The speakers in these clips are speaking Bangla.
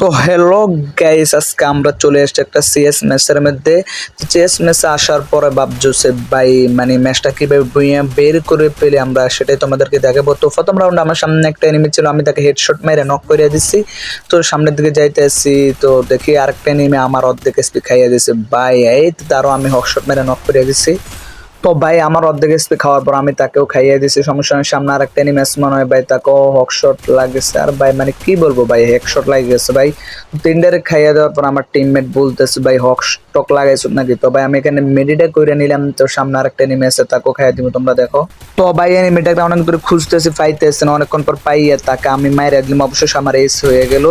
তো হ্যালো গাইস আজকে আমরা চলে এসেছি একটা সিএস ম্যাচের মধ্যে। সিএস ম্যাচে আসার পরে ভাবছে ভাই মানে ম্যাচটা কীভাবে ভুইয়া বের করে পেলে আমরা সেটাই তোমাদেরকে দেখাবো। তো প্রথম রাউন্ড আমার সামনে একটা এনিমি ছিল, আমি তাকে হেডশট মেরে নক করে দিচ্ছি তো সামনের দিকে যাইতে আসছি তো দেখি আরেকটা এনিমি আমার অর্ধেক স্পিক খাইয়ে দিছে। ভাই, এই তারও আমি হকশট মেরে নক করে দিচ্ছি তো ভাই, আমার অর্ধেক স্পি খাওয়ার পর আমি তাকেও খাইয়ে দিছি, সমস্যা সামনে আর একটা এনিমেস মনে হয় ভাই, তাকেও হকশট লাগেছে। আর ভাই মানে কি বলব ভাই হেকশট গেছে ভাই। তিনটারে খাইয়ে দেওয়ার পর আমার টিমমেট বলতেছে, ভাই হকস্টক লাগাইছো নাকি? তো ভাই, আমি এখানে মেডিটা করে নিলাম, তো সামনে আর একটা এনিমে আছে, তাকেও খাইয়ে দিব, তোমরা দেখো। তো ভাই এনিমেটাকে অনেক দূরে খুঁজতেছি, পাইতেছি না, অনেকক্ষণ পর পাইয়ে তাকে আমি মাইরে দিলাম। অবশ্যই আমার এস হয়ে গেল।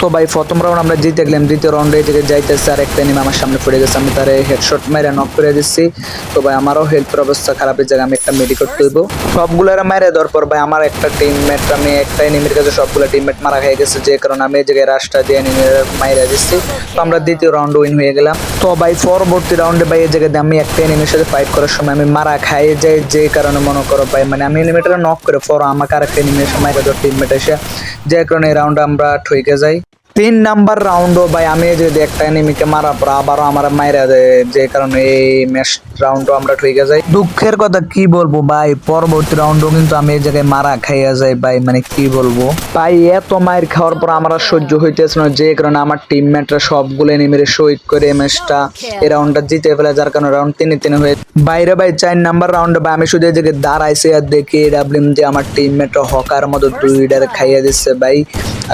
তো ভাই, প্রথম রাউন্ড আমরা জিতে গেলাম। দ্বিতীয় রাউন্ডে জায়গায় যাইতেছে আর একটা নিমে আমার সামনে পড়ে গেছে। আমি তারে হেডশট মেরে নক করে দিচ্ছি তো ভাই, আমারও হেল্পের অবস্থা খারাপের জায়গায় আমি একটা মেডিকেট করব সবগুলোর মেরে দেওয়ার পর ভাই, আমার একটা টিমমেট আমি একটা এনিমির কাছে সবগুলো টিমমেট মারা খেয়ে গেছে। যে কারণে আমি এই জায়গায় রাস্তা দিয়ে এনিমির মাইরা দিচ্ছি তো আমরা দ্বিতীয় রাউন্ড উইন হয়ে গেলাম। তো ভাই, পরবর্তী রাউন্ডে ভাই, এই জায়গায় আমি একটা এনিমির সাথে ফাইট করার সময় আমি মারা খাই যাই, যে কারণে মনে করো ভাই মানে আমি এনিমিটারে নক করে পর আমাকে আর একটা এনিমির সময় টিমমেট এসে যে কারণে রাউন্ড আমরা ঠইকে যাই। তিন নাম্বার রাউন্ডও ভাই আমি যদি একটা এনিমিকে মারা পর আবারও আমার মাইরা দেয় যে কারণে এই ম্যাচ রাউন্ডও আমরা ঠইকে যাই। দুঃখের কথা কি বলব ভাই পরবর্তী রাউন্ডও কিন্তু আমি এই জায়গায় মারা খাইয়া যাই ভাই মানে কি বলব? ভাই এত মায়ের খাওয়ার পর আমার সহ্য হইতেছে না যে কারণে আমার টিমমেটরা সবগুলো এনিমিরে শহীদ করে এই ম্যাচটা এই রাউন্ডটা জিতে ফেলে যার কারণে রাউন্ড তিনে তিনে হয়ে বাইরে ভাই চার নাম্বার রাউন্ডে ভাই আমি শুধু এই জায়গায় দাঁড়াইছি আর দেখি ডাবলিম যে আমার টিমমেটরা হকার মতো দুইটার খাইয়া দিচ্ছে ভাই।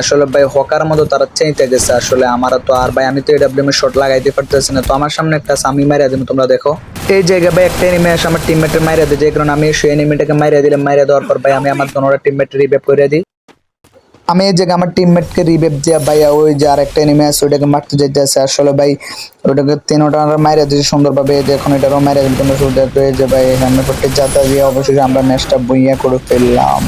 আসলে ভাই হকার মতো তারা চাইতে গেছে আসলে আমার তো আর ভাই, আমি তো এডাব্লিউএম এর শট লাগাইতে পারতেছি না। তো আমার সামনে একটা সামি মারিয়া দিন তোমরা দেখো। এই জায়গায় ভাই, একটা এনিমি আসে, আমার টিমমেটের মারিয়া দিই যে কারণে আমি সেই এনিমিটাকে মারিয়া দিলাম। মারিয়া দেওয়ার পর ভাই, আমি আমার দোনোটা টিমমেট রিভেভ করে দিই। আমি এই জায়গায় আমার টিমমেটকে রিভেভ দিয়া ভাইয়া ওই যে আর একটা এনিমি আছে, ওইটাকে মারতে যেতে আছে আসলে ভাই ওটাকে তিনোটা মাইরা দিয়েছে সুন্দরভাবে। এখন এটারও মাইরা দিল তোমরা শুধু যে ভাই হ্যান্ড করতে যাতা দিয়ে অবশ্যই আমরা ম্যাচটা বইয়া করে ফেললাম।